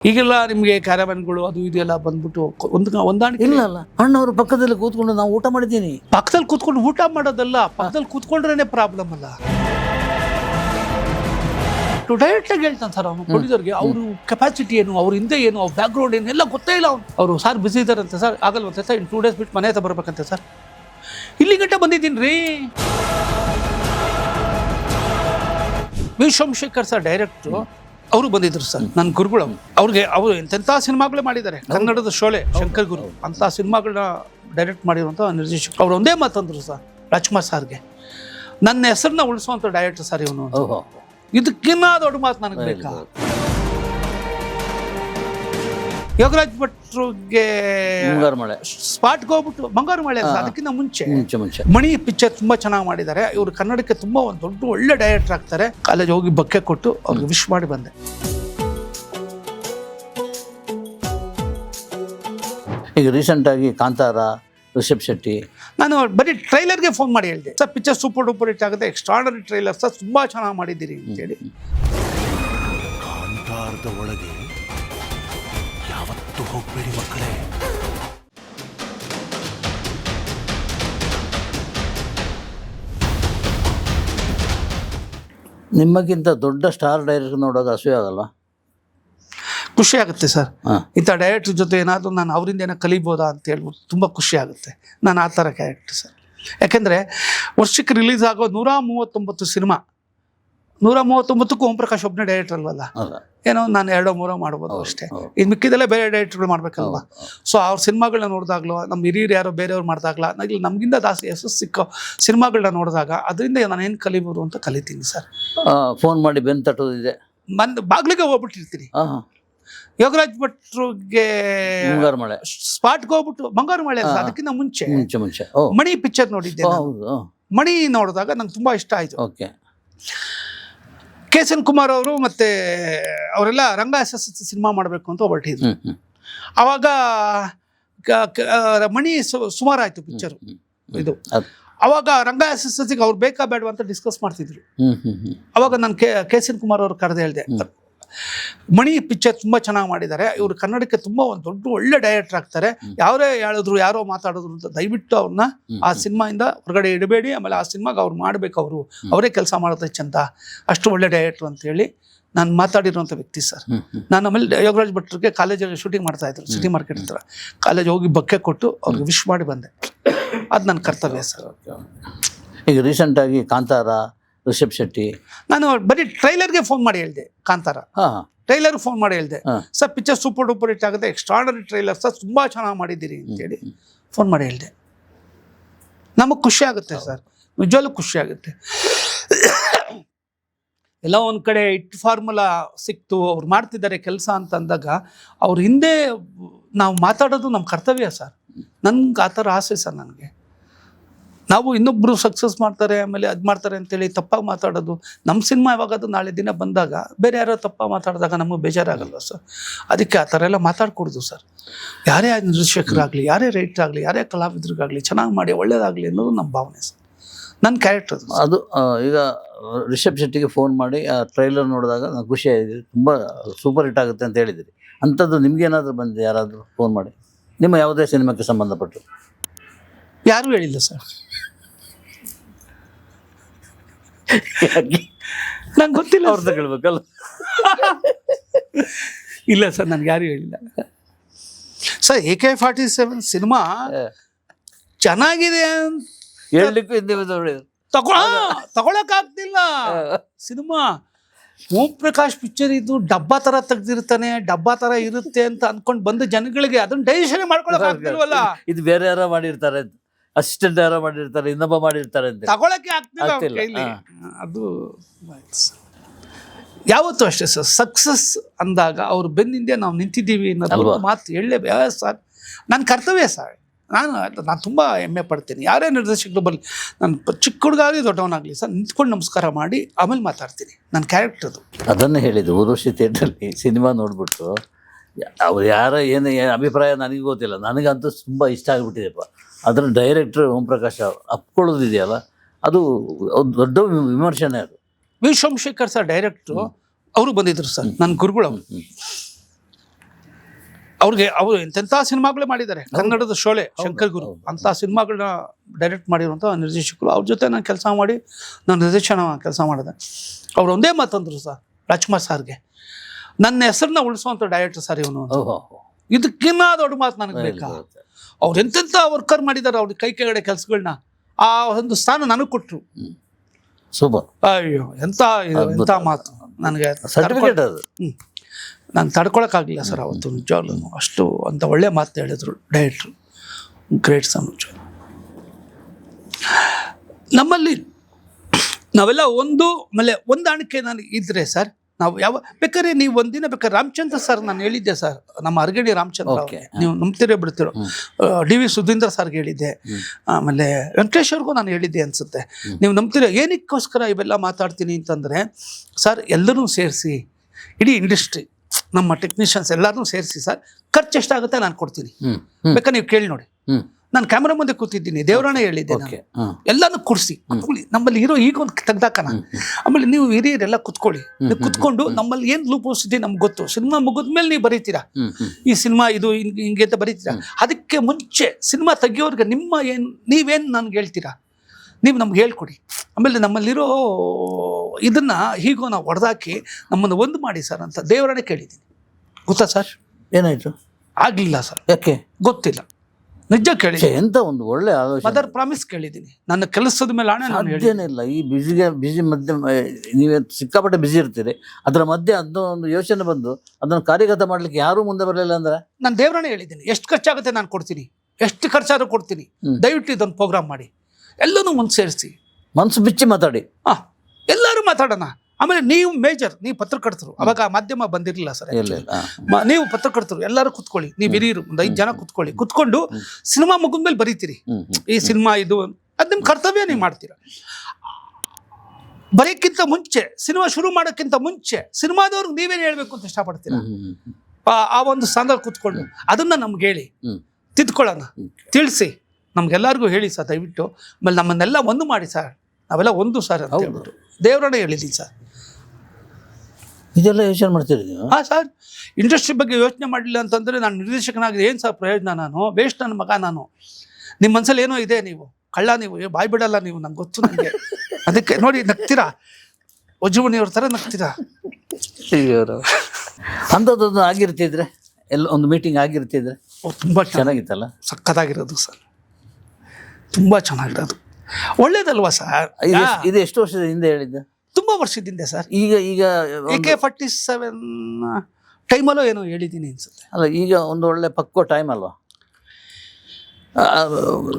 ಈಗೆಲ್ಲ ನಿಮಗೆ ಕ್ಯಾರವನ್ಗಳು ಅದು ಇದು ಎಲ್ಲ ಬಂದ್ಬಿಟ್ಟು ಒಂದು ಹೊಂದಾಣಿಕೆ ಇಲ್ಲ ಅಲ್ಲ ಅಣ್ಣವ್ರ ಪಕ್ಕದಲ್ಲಿ ಕೂತ್ಕೊಂಡು ನಾವು ಊಟ ಮಾಡಿದ್ದೀನಿ. ಪಕ್ಕದಲ್ಲಿ ಕೂತ್ಕೊಂಡು ಊಟ ಮಾಡೋದಲ್ಲ ಪಕ್ಕದಲ್ಲಿ ಕೂತ್ಕೊಂಡ್ರೇನೆ ಪ್ರಾಬ್ಲಮ್ ಅಲ್ಲ. ಡೈರೆಕ್ಟ್ ಆಗಿ ಹೇಳ್ತಾನೆ ಸರ್ ಅವನು ಪ್ರೊಡ್ಯೂಸರ್ಗೆ ಅವರು ಕೆಪಾಸಿಟಿ ಏನು ಅವ್ರ ಹಿಂದೆ ಏನು ಅವ್ರ ಬ್ಯಾಕ್ಗ್ರೌಂಡ್ ಏನು ಎಲ್ಲ ಗೊತ್ತೇ ಇಲ್ಲ ಅವ್ನು ಅವರು ಸರ್ ಬಿಸಿ ಇದ್ದಾರಂತೆ ಸರ್ ಆಗಲ್ವಂತೆ ಸರ್ ಇನ್ ಟೂ ಡೇಸ್ ಬಿಟ್ಟು ಮನೆ ಹತ್ರ ಬರ್ಬೇಕಂತೆ ಸರ್ ಇಲ್ಲಿ ಗಂಟೆ ಬಂದಿದ್ದೀನಿ ರೀ ವಿ ಸೋಮಶೇಖರ್ ಸರ್ ಡೈರೆಕ್ಟ್ರು ಅವರು ಬಂದಿದ್ರು ಸರ್ ನನ್ನ ಗುರುಗಳು. ಅವ್ರಿಗೆ ಅವರು ಎಂತೆಂಥ ಸಿನಿಮಾಗಳೇ ಮಾಡಿದ್ದಾರೆ. ಕನ್ನಡದ ಶೋಲೆ ಶಂಕರ್ ಗುರು. ಅಂಥ ಸಿನಿಮಾಗಳನ್ನ ಡೈರೆಕ್ಟ್ ಮಾಡಿರುವಂಥ ನಿರ್ದೇಶಕ. ಅವ್ರು ಒಂದೇ ಮಾತಂದ್ರು ಸರ್ ರಾಜ್ಕುಮಾರ್ ಸರ್ಗೆ. ನನ್ನ ಹೆಸರನ್ನ ಉಳಿಸುವಂಥ ಡೈರೆಕ್ಟರ್ ಸರ್ ಇವನು ಇದಕ್ಕಿನ್ನ ದೊಡ್ಡ ಮಾತು ನನಗೆ ಬೇಕಾ? ಯೋಗರಾಜ್ ಭಟ್ರಿಗೆ ಮುಂಗಾರು ಮಳೆ. ಸ್ಪಾಟ್ಗೆ ಹೋಗ್ಬಿಟ್ಟು ಬಂಗಾರು ಮಳೆ ಅದಕ್ಕಿಂತ ಮುಂಚೆ ಮುಂಚೆ ಮುಂಚೆ. ಮಣಿ ಪಿಕ್ಚರ್ ತುಂಬಾ ಚೆನ್ನಾಗಿ ಮಾಡಿದ್ದಾರೆ. ಇವರು ಕನ್ನಡಕ್ಕೆ ತುಂಬಾ ಒಂದು ದೊಡ್ಡ ಒಳ್ಳೆ ಡೈರೆಕ್ಟರ್ ಆಗ್ತಾರೆ. ಕಾಲೇಜ್ ಹೋಗಿ ಬಕ್ಕೆ ಕೊಟ್ಟು ಅವ್ರಿಗೆ ವಿಶ್ ಮಾಡಿ ಬಂದೆ. ಈಗ ರೀಸೆಂಟ್ ಆಗಿ ಕಾಂತಾರ ರಿಷಬ್ ಶೆಟ್ಟಿ. ನಾನು ಬರೀ ಟ್ರೈಲರ್ಗೆ ಫೋನ್ ಮಾಡಿ ಹೇಳಿದೆ. Sir picture super duper hit ಆಗುತ್ತೆ. ಎಕ್ಸ್ಟ್ರಾರ್ಡನರಿ ಟ್ರೈಲರ್ ಸರ್ ತುಂಬಾ ಚೆನ್ನಾಗಿ ಮಾಡಿದ್ದೀರಿ ಅಂತೇಳಿ. ಕಾಂತಾರದ ಒಳಗೆ ಹೋಗ್ಬೇಡಿ ಮಕ್ಕಳೇ. ನಿಮಗಿಂತ ದೊಡ್ಡ ಸ್ಟಾರ್ ಡೈರೆಕ್ಟರ್ ನೋಡೋದು ಅಸೂಯ ಆಗಲ್ವಾ? ಖುಷಿ ಆಗುತ್ತೆ ಸರ್. ಹಾಂ. ಇಂಥ ಡೈರೆಕ್ಟರ್ ಜೊತೆ ಏನಾದರೂ ನಾನು ಅವರಿಂದ ಏನೋ ಕಲಿಬೋದಾ ಅಂತ ಹೇಳ್ಬೋದು ತುಂಬ ಖುಷಿ ಆಗುತ್ತೆ. ನಾನು ಆ ಥರ ಕ್ಯಾರೆಕ್ಟರ್ ಸರ್. ಯಾಕೆಂದರೆ ವರ್ಷಕ್ಕೆ ರಿಲೀಸ್ ಆಗೋ ನೂರ ಮೂವತ್ತೊಂಬತ್ತು ಸಿನಿಮಾ ನೂರ ಮೂವತ್ತೊಂಬತ್ತಕ್ಕೂ ಓಂ ಪ್ರಕಾಶ್ ಒಬ್ಬನೇ ಡೈರೆಕ್ಟರ್ ಅಲ್ವಲ್ಲ? ಅಲ್ಲ ಏನೋ ನಾನು ಎರಡೋ ಮೂರೋ ಮಾಡ್ಬೋದು ಅಷ್ಟೇ. ಇದು ಮಿಕ್ಕಿದೆಲ್ಲ ಬೇರೆ ಡೈರೆಕ್ಟರ್ಗಳು ಮಾಡ್ಬೇಕಲ್ವ? ಸೊ ಅವ್ರ ಸಿನಿಮಾಗಳನ್ನ ನೋಡಿದಾಗ್ಲೋ ನಮ್ಮ ಹಿರಿಯರು ಯಾರೋ ಬೇರೆಯವ್ರು ಮಾಡಿದಾಗ್ಲ ಇಲ್ಲಿ ನಮಗಿಂತ ಜಾಸ್ತಿ ಯಶಸ್ಸು ಸಿಕ್ಕೋ ಸಿನಿಮಾಗಳನ್ನ ನೋಡಿದಾಗ ಅದರಿಂದ ನಾನು ಏನು ಕಲಿಬೋದು ಅಂತ ಕಲಿತೀನಿ ಸರ್. ಫೋನ್ ಮಾಡಿ ಬೆನ್ ತಟ್ಟೋದಿದೆ. ಬಂದು ಬಾಗ್ಲಿಗೆ ಹೋಗ್ಬಿಟ್ಟಿರ್ತೀನಿ. ಯೋಗರಾಜ್ ಭಟ್ರಿಗೆ ಮಳೆ. ಸ್ಪಾಟ್ಗೆ ಹೋಗ್ಬಿಟ್ಟು ಬಂಗಾರ ಮಳೆ ಅದಕ್ಕಿಂತ ಮುಂಚೆ. ಮುಂಚೆ ಮುಂಚೆ. ಮಣಿ ಪಿಕ್ಚರ್ ನೋಡಿದ್ದೆ ಮಣಿ ನೋಡಿದಾಗ ನಂಗೆ ತುಂಬಾ ಇಷ್ಟ ಆಯ್ತು. Okay. K S N Kumar ಅವರು ಮತ್ತೆ ಅವರೆಲ್ಲ ರಂಗ ಸಿನಿಮಾ ಮಾಡಬೇಕು ಅಂತ ಹೊರಟಿದ್ರು ಅವಾಗ ಮಣಿ ಸುಮಾರು ಆಯ್ತು ಪಿಕ್ಚರ್ ಇದು. ಅವಾಗ ರಂಗ ಎಸ್ ಅವ್ರು ಬೇಕಾ ಬೇಡವಾ ಅಂತ ಡಿಸ್ಕಸ್ ಮಾಡ್ತಿದ್ರು. ಅವಾಗ ನಾನು K K S N Kumar ಅವ್ರು ಕರೆದು ಹೇಳಿದೆ. ಮಣಿ ಪಿಕ್ಚರ್ ತುಂಬ ಚೆನ್ನಾಗಿ ಮಾಡಿದ್ದಾರೆ. ಇವರು ಕನ್ನಡಕ್ಕೆ ತುಂಬ ಒಂದು ದೊಡ್ಡ ಒಳ್ಳೆ ಡೈರೆಕ್ಟರ್ ಆಗ್ತಾರೆ. ಯಾರೇ ಹೇಳಿದ್ರು ಯಾರೋ ಮಾತಾಡಿದ್ರು ಅಂತ ದಯವಿಟ್ಟು ಅವ್ರನ್ನ ಆ ಸಿನಿಮಾಯಿಂದ ಹೊರಗಡೆ ಇಡಬೇಡಿ ಆಮೇಲೆ ಆ ಸಿನಿಮಾಗೆ ಅವ್ರು ಮಾಡಬೇಕು ಅವರು. ಅವರೇ ಕೆಲಸ ಮಾಡುತ್ತೆ ಚಂದ. ಅಷ್ಟು ಒಳ್ಳೆ ಡೈರೆಕ್ಟ್ರು ಅಂತ ಹೇಳಿ ನಾನು ಮಾತಾಡಿರುವಂಥ ವ್ಯಕ್ತಿ ಸರ್. ನಾನು ಆಮೇಲೆ ಯೋಗರಾಜ್ ಭಟ್ರಿಗೆ ಕಾಲೇಜಲ್ಲಿ ಶೂಟಿಂಗ್ ಮಾಡ್ತಾ ಇದ್ರು ಸಿಟಿ ಮಾರ್ಕೆಟ್ ಹತ್ರ. ಕಾಲೇಜ್ ಹೋಗಿ ಬಕ್ಕೆ ಕೊಟ್ಟು ಅವ್ರಿಗೆ ವಿಶ್ ಮಾಡಿ ಬಂದೆ. ಅದು ನನ್ನ ಕರ್ತವ್ಯ ಸರ್. ಈಗ ರೀಸೆಂಟಾಗಿ ಕಾಂತಾರ ರಿಷಬ್ ಶೆಟ್ಟಿ. ನಾನು ಬರೀ ಟ್ರೈಲರ್ಗೆ ಫೋನ್ ಮಾಡಿ ಹೇಳಿದೆ ಕಾಂತಾರ. ಟ್ರೈಲರ್ ಫೋನ್ ಮಾಡಿ ಹೇಳಿದೆ sir picture super duper hit ಆಗುತ್ತೆ ಎಕ್ಸ್ಟ್ರಾಡನರಿ ಟ್ರೈಲರ್ ಸರ್ ತುಂಬಾ ಚೆನ್ನಾಗಿ ಮಾಡಿದ್ದೀರಿ ಅಂತೇಳಿ ಫೋನ್ ಮಾಡಿ ಹೇಳಿದೆ. ನಮಗೆ ಖುಷಿ ಆಗುತ್ತೆ ಸರ್ ನಿಜವಾಗ್ಲೂ ಖುಷಿ ಆಗುತ್ತೆ. ಎಲ್ಲ ಒಂದು ಕಡೆ ಇಟ್ ಫಾರ್ಮುಲಾ ಸಿಕ್ತು ಅವ್ರು ಮಾಡ್ತಿದ್ದಾರೆ ಕೆಲಸ ಅಂತ ಅಂದಾಗ ಅವ್ರ ಹಿಂದೆ ನಾವು ಮಾತಾಡೋದು ನಮ್ಮ ಕರ್ತವ್ಯ ಸರ್. ನನ್ಗೆ ಆ ಥರ ಆಸೆ ಸರ್ ನನಗೆ. ನಾವು ಇನ್ನೊಬ್ಬರು ಸಕ್ಸಸ್ ಮಾಡ್ತಾರೆ ಆಮೇಲೆ ಅದು ಮಾಡ್ತಾರೆ ಅಂತೇಳಿ ತಪ್ಪಾಗಿ ಮಾತಾಡೋದು. ನಮ್ಮ ಸಿನಿಮಾ ಯಾವಾಗದು ನಾಳೆ ದಿನ ಬಂದಾಗ ಬೇರೆ ಯಾರೋ ತಪ್ಪಾಗಿ ಮಾತಾಡಿದಾಗ ನಮಗೆ ಬೇಜಾರಾಗಲ್ವ ಸರ್ ಅದಕ್ಕೆ ಆ ಥರ ಎಲ್ಲ ಮಾತಾಡ್ಕೊಡ್ದು ಸರ್ ಯಾರೇ ನಿರ್ದೇಶಕರಾಗಲಿ ಯಾರೇ ರೈಟರ್ ಆಗಲಿ ಯಾರೇ ಕಲಾವಿದ್ರಿಗಾಗಲಿ ಚೆನ್ನಾಗಿ ಮಾಡಿ ಒಳ್ಳೇದಾಗಲಿ ಅನ್ನೋದು ನಮ್ಮ ಭಾವನೆ ಸರ್ ನನ್ನ ಕ್ಯಾರೆಕ್ಟರ್ ಅದು ಈಗ ರಿಷಬ್ ಶೆಟ್ಟಿಗೆ ಫೋನ್ ಮಾಡಿ ಆ ಟ್ರೈಲರ್ ನೋಡಿದಾಗ ನಾನು ಖುಷಿ ಆಗಿದೆ ತುಂಬ ಸೂಪರ್ ಹಿಟ್ ಆಗುತ್ತೆ ಅಂತ ಹೇಳಿದಿರಿ. ಅಂಥದ್ದು ನಿಮ್ಗೇನಾದರೂ ಬಂದಿದೆ ಯಾರಾದರೂ ಫೋನ್ ಮಾಡಿ? ನಿಮ್ಮ ಯಾವುದೇ ಸಿನಿಮಾಕ್ಕೆ ಸಂಬಂಧಪಟ್ಟು? ಯಾರೂ ಹೇಳಿಲ್ಲ ಸರ್ ನಂಗೆ ಗೊತ್ತಿಲ್ಲ ಅವ್ರು ತಗೊಳ್ಬೇಕಲ್ಲ ಇಲ್ಲ ಸರ್ ನನ್ಗೆ ಯಾರು ಹೇಳಿಲ್ಲ. Sir A K forty seven cinema ಚೆನ್ನಾಗಿದೆ ಅಂತ ಹೇಳಲಿಕ್ಕೂ ನೋಡಿ. ತಗೊಳ ತಗೊಳಕ್ ಆಗ್ತಿಲ್ಲ ಸಿನಿಮಾ ಓಂ ಪ್ರಕಾಶ್ ಪಿಕ್ಚರ್ ಇದು ಡಬ್ಬಾ ತರ ತೆಗ್ದಿರ್ತಾನೆ ಡಬ್ಬಾ ತರ ಇರುತ್ತೆ ಅಂತ ಅನ್ಕೊಂಡ್ ಬಂದ ಜನಗಳಿಗೆ ಅದನ್ನ ಡೈಜೆಷನ್ ಮಾಡ್ಕೊಳಕ್ ಆಗ್ತಿಲ್ವಲ್ಲ ಇದು ಬೇರೆ ಯಾರೋ ಮಾಡಿರ್ತಾರೆ ಯಾರೋ ಮಾಡಿರ್ತಾರೆ ಇನ್ನೊಬ್ಬ ಮಾಡಿರ್ತಾರೆ ಅಂತ ತಗೊಳಕ್ಕೆ ಆಗ್ತಿಲ್ಲ ಅವ್ರ ಆಗ್ತಿಲ್ಲ, ಕೈಲಿ. ಅದು ಯಾವತ್ತೂ ಅಷ್ಟೇ ಸರ್ ಸಕ್ಸಸ್ ಅಂದಾಗ ಅವ್ರು ಬೆನ್ನಿಂದೆ ನಾವು ನಿಂತಿದ್ದೀವಿ ಅನ್ನೋದು ಅಲ್ವಾ? ಒಂದು ಮಾತು ಹೇಳಲೇ ಸರ್ ನನ್ನ ಕರ್ತವ್ಯ ಸರ್. ನಾನು ನಾನು ತುಂಬ ಹೆಮ್ಮೆ ಪಡ್ತೀನಿ. ಯಾರೇ ನಿರ್ದೇಶಕರು ಬರಲಿ ನಾನು ಪ- ಚಿಕ್ಕ ಹುಡುಗಾಗಲಿ ದೊಡ್ಡವನಾಗಲಿ ಸರ್ ನಿಂತ್ಕೊಂಡು ನಮಸ್ಕಾರ ಮಾಡಿ ಆಮೇಲೆ ಮಾತಾಡ್ತೀನಿ. ನನ್ನ ಕ್ಯಾರೆಕ್ಟರ್ದು ಅದನ್ನೇ ಹೇಳಿದ್ದು ಊರ್ವಶಿ ಥಿಯೇಟ್ರಲ್ಲಿ ಸಿನಿಮಾ ನೋಡ್ಬಿಟ್ಟು ಅವ್ರು ಯಾರ ಏನು ಅಭಿಪ್ರಾಯ ನನಗೆ ಗೊತ್ತಿಲ್ಲ. ನನಗಂತೂ ತುಂಬ ಇಷ್ಟ ಆಗಿಬಿಟ್ಟಿದೆಪ್ಪ. ಅದರ ಡೈರೆಕ್ಟ್ರ್ ಓಂ ಪ್ರಕಾಶ್ ಅಪ್ಕೊಳ್ಳೋದಿದೆಯಲ್ಲ ಅದು ಒಂದು ದೊಡ್ಡ ವಿಮರ್ಶನೆ ಅದು. ವಿ ಸೋಮಶೇಖರ್ ಸರ್ ಡೈರೆಕ್ಟ್ರು ಅವರು ಬಂದಿದ್ರು ಸರ್ ನನ್ನ ಗುರುಗಳು ಅವರು. ಅವ್ರಿಗೆ ಅವರು ಎಂತೆಂಥ ಸಿನಿಮಾಗಳೇ ಮಾಡಿದ್ದಾರೆ ಕನ್ನಡದ ಶೋಲೆ ಶಂಕರ್ ಗುರು. ಅಂಥ ಸಿನಿಮಾಗಳನ್ನ ಡೈರೆಕ್ಟ್ ಮಾಡಿರುವಂಥ ನಿರ್ದೇಶಕರು. ಅವ್ರ ಜೊತೆ ನಾನು ಕೆಲಸ ಮಾಡಿ ನಾನು ನಿರ್ದೇಶನ ಕೆಲಸ ಮಾಡಿದೆ. ಅವ್ರು ಒಂದೇ ಮಾತಂದರು ಸರ್ ರಾಜ್ಕುಮಾರ್ ಸರ್ಗೆ ನನ್ನ ಹೆಸರನ್ನ ಉಳಿಸುವಂಥ ಡೈರೆಕ್ಟರ್ ಸರ್ ಇವನು ಇದಕ್ಕಿನ್ನ ದೊಡ್ಡ ಮಾತು ನನಗೆ ಬೇಕಾ? ಅವ್ರು ಎಂತೆಂಥ ವರ್ಕರ್ ಮಾಡಿದ್ದಾರೆ ಅವ್ರ ಕೈ ಕೆಳಗಡೆ ಕೆಲಸಗಳನ್ನ ಆ ಒಂದು ಸ್ಥಾನ ನನಗೆ ಕೊಟ್ಟರು ಸೂಪರ್. ಅಯ್ಯೋ ಎಂಥ ಎಂಥ ಮಾತು? ನನಗೆ ಸರ್ಟಿಫಿಕೇಟ್ ಅದು. ನಾನು ತಡ್ಕೊಳಕ್ಕಾಗಲಿಲ್ಲ ಸರ್ ಅವತ್ತು ನಿಜವಾಗ್ಲೂ. ಅಷ್ಟು ಅಂತ ಒಳ್ಳೆ ಮಾತು ಹೇಳಿದ್ರು ಡೈರೆಕ್ಟ್ರು ಗ್ರೇಟ್ ಸಮ್ ನಮ್ಮಲ್ಲಿ ನಾವೆಲ್ಲ ಒಂದು ಆಮೇಲೆ ಹೊಂದಾಣಿಕೆ ನನಗೆ ಇದ್ರೆ ಸರ್ ನಾವು ಯಾವ ಬೇಕಾದ್ರೆ ನೀವು ಒಂದಿನ ಬೇಕಾದ್ರೆ ರಾಮಚಂದ್ರ ಸರ್ ನಾನು ಹೇಳಿದ್ದೆ ಸರ್ ನಮ್ಮ ಅರ್ಗಡಿ ರಾಮಚಂದ್ರ. ನೀವು ನಂಬ್ತಿರೋ ಬಿಡ್ತಿರೋ. ಡಿ ವಿ ಸುಧೀಂದ್ರ ಸರ್ಗೆ ಹೇಳಿದ್ದೆ. ಆಮೇಲೆ ವೆಂಕಟೇಶ್ವರ್ಗೂ ನಾನು ಹೇಳಿದ್ದೆ ಅನ್ಸುತ್ತೆ. ನೀವು ನಂಬ್ತಿರೋ ಏನಕ್ಕೋಸ್ಕರ ಇವೆಲ್ಲ ಮಾತಾಡ್ತೀನಿ ಅಂತಂದರೆ ಸರ್ ಎಲ್ಲರೂ ಸೇರಿಸಿ ಇಡೀ ಇಂಡಸ್ಟ್ರಿ ನಮ್ಮ ಟೆಕ್ನಿಷಿಯನ್ಸ್ ಎಲ್ಲರನ್ನೂ ಸೇರಿಸಿ ಸರ್ ಖರ್ಚು ಎಷ್ಟಾಗುತ್ತೆ ನಾನು ಕೊಡ್ತೀನಿ. ಬೇಕಾದ್ರೆ ನೀವು ಕೇಳಿ ನೋಡಿ. ನಾನು ಕ್ಯಾಮ್ರಾ ಮುಂದೆ ಕೂತಿದ್ದೀನಿ ದೇವರಾಣ ಹೇಳಿದ್ದೆ ಎಲ್ಲಾನು ಕೂರಿಸಿ ಕುತ್ಕೊಳ್ಳಿ ನಮ್ಮಲ್ಲಿ ಇರೋ ಈಗ ಒಂದು ತೆಗ್ದಾಕನ? ಆಮೇಲೆ ನೀವು ಹಿರಿಯರೆಲ್ಲ ಕುತ್ಕೊಳ್ಳಿ. ನೀವು ಕುತ್ಕೊಂಡು ನಮ್ಮಲ್ಲಿ ಏನು ಲೂಪೋಸ್ ಇದೆ ನಮ್ಗೆ ಗೊತ್ತು? ಸಿನಿಮಾ ಮುಗಿದ್ಮೇಲೆ ನೀವು ಬರೀತೀರಾ? ಈ ಸಿನಿಮಾ ಇದು ಹಿಂಗೆ ಹಿಂಗೆ ಅಂತ ಬರೀತೀರಾ? ಅದಕ್ಕೆ ಮುಂಚೆ ಸಿನಿಮಾ ತೆಗಿಯೋರ್ಗೆ ನಿಮ್ಮ ಏನು ನೀವೇನು ನನ್ಗೆ ಹೇಳ್ತೀರಾ? ನೀವು ನಮ್ಗೆ ಹೇಳ್ಕೊಡಿ. ಆಮೇಲೆ ನಮ್ಮಲ್ಲಿರೋ ಇದನ್ನ ಹೀಗೋ ನಾವು ಹೊಡೆದಾಕಿ ನಮ್ಮನ್ನು ಒಂದು ಮಾಡಿ ಸರ್ ಅಂತ ದೇವರನ್ನೇ ಕೇಳಿದ್ದೀನಿ. ಗೊತ್ತಾ ಸರ್? ಏನಾಯ್ತು? ಆಗಲಿಲ್ಲ ಸರ್. ಯಾಕೆ? ಗೊತ್ತಿಲ್ಲ. ನಿಜ ಕೇಳಿ. ಎಂತ ಒಂದು ಒಳ್ಳೆ ಮದರ್ ಪ್ರಾಮಿಸ್ ಕೇಳಿದ್ದೀನಿ. ನನ್ನ ಕೆಲಸದ ಮೇಲೆ ಹಣ ನಾನು ಹೇಳಿ ಸಾಧ್ಯನೇ ಇಲ್ಲ. ಈ ಬಿಸಿಗೆ ಬಿಸಿ ಮಧ್ಯೆ ನೀವು ಸಿಕ್ಕಾಪಟ್ಟೆ ಬಿಸಿ ಇರ್ತೀರಿ. ಅದರ ಮಧ್ಯೆ ಅದನ್ನ ಒಂದು ಯೋಚನೆ ಬಂದು ಅದನ್ನು ಕಾರ್ಯಗತ ಮಾಡ್ಲಿಕ್ಕೆ ಯಾರೂ ಮುಂದೆ ಬರಲಿಲ್ಲ ಅಂದ್ರೆ? ನಾನು ದೇವರನ್ನೇ ಹೇಳಿದ್ದೀನಿ. ಎಷ್ಟು ಖರ್ಚಾಗುತ್ತೆ ನಾನು ಕೊಡ್ತೀನಿ. ಎಷ್ಟು ಖರ್ಚಾದ್ರೂ ಕೊಡ್ತೀನಿ. ದಯವಿಟ್ಟು ಇದೊಂದು ಪ್ರೋಗ್ರಾಮ್ ಮಾಡಿ. ಎಲ್ಲನೂ ಮುಂದೆ ಸೇರಿಸಿ. ಮನಸ್ಸು ಬಿಚ್ಚಿ ಮಾತಾಡಿ. ಆ ಎಲ್ಲರೂ ಮಾತಾಡೋಣ. ಆಮೇಲೆ ನೀವು ಮೇಜರ್ ನೀವು ಪತ್ರಕರ್ತರು. ಅವಾಗ ಮಾಧ್ಯಮ ಬಂದಿರಲಿಲ್ಲ ಸರ್ ನೀವು ಪತ್ರಕರ್ತರು ಎಲ್ಲರೂ ಕುತ್ಕೊಳ್ಳಿ. ನೀವು ಹಿರಿಯರು ಒಂದು ಐದು ಜನ ಕುತ್ಕೊಳ್ಳಿ. ಕುತ್ಕೊಂಡು ಸಿನಿಮಾ ಮುಗಿದ್ಮೇಲೆ ಬರೀತೀರಿ. ಈ ಸಿನಿಮಾ ಇದು ಅದು ನಿಮ್ಮ ಕರ್ತವ್ಯ ನೀವು ಮಾಡ್ತೀರ. ಬರೆಯಕ್ಕಿಂತ ಮುಂಚೆ ಸಿನಿಮಾ ಶುರು ಮಾಡೋಕ್ಕಿಂತ ಮುಂಚೆ ಸಿನಿಮಾದವ್ರಿಗೆ ನೀವೇನು ಹೇಳ್ಬೇಕು ಅಂತ ಇಷ್ಟಪಡ್ತೀರಾ? ಆ- ಒಂದು ಸ್ಥಾನದಲ್ಲಿ ಕುತ್ಕೊಂಡು ಅದನ್ನ ನಮ್ಗೆ ಹೇಳಿ. ತಿದ್ಕೊಳ್ಳೋಣ. ತಿಳಿಸಿ. ನಮ್ಗೆಲ್ಲರಿಗೂ ಹೇಳಿ ಸರ್ ದಯವಿಟ್ಟು. ಆಮೇಲೆ ನಮ್ಮನ್ನೆಲ್ಲ ಒಂದು ಮಾಡಿ ಸರ್. ನಾವೆಲ್ಲ ಒಂದು ಸರ್ ಅಂತ. ಹೇಳ್ಬಿಟ್ಟು. ದೇವರನ್ನ ಹೇಳಿದ್ದೀನಿ ಸರ್. ಇದೆಲ್ಲ ಯೋಚನೆ ಮಾಡ್ತೀರಿ ನೀವು? ಹಾಂ ಸರ್. ಇಂಡಸ್ಟ್ರಿ ಬಗ್ಗೆ ಯೋಚನೆ ಮಾಡಲಿಲ್ಲ ಅಂತಂದರೆ ನಾನು ನಿರ್ದೇಶಕನಾಗಿದೆ ಏನು ಸರ್ ಪ್ರಯೋಜನ ನಾನು? ವೇಸ್ಟ್ ನನ್ನ ಮಗ ನಾನು. ನಿಮ್ಮ ಮನಸ್ಸಲ್ಲಿ ಏನೋ ಇದೆ ನೀವು? ಕಳ್ಳ ನೀವು? ಬಾಯ್ ಬಿಡಲ್ಲ ನೀವು ನಂಗೆ ಗೊತ್ತು ನನಗೆ ಅದಕ್ಕೆ ನೋಡಿ ನಗ್ತೀರಾ? ವಜ್ರಮಣಿಯವ್ರ ಥರ ನಗ್ತೀರಾ? ಅಂಥದ್ದೊಂದು ಆಗಿರ್ತಿದ್ರೆ ಎಲ್ಲ ಒಂದು ಮೀಟಿಂಗ್ ಆಗಿರ್ತಿದ್ರೆ ತುಂಬ ಚೆನ್ನಾಗಿತ್ತಲ್ಲ? ಸಖತ್ತಾಗಿರೋದು ಸರ್. ತುಂಬ ಚೆನ್ನಾಗಿರೋದು. ಒಳ್ಳೇದಲ್ವಾ ಸರ್? ಇದು ಎಷ್ಟು ವರ್ಷದ ಹಿಂದೆ ಹೇಳಿದ್ದು? ತುಂಬ ವರ್ಷದಿಂದ ಸರ್. ಈಗ ಈಗ ಎ ಕೆ ಫಾರ್ಟಿ ಸೆವೆನ್ ಟೈಮಲ್ಲೋ ಏನೋ ಹೇಳಿದ್ದೀನಿ ಅನ್ಸುತ್ತೆ. ಅಲ್ಲ ಈಗ ಒಂದು ಒಳ್ಳೆ ಪಕ್ವ ಟೈಮ್ ಅಲ್ವಾ?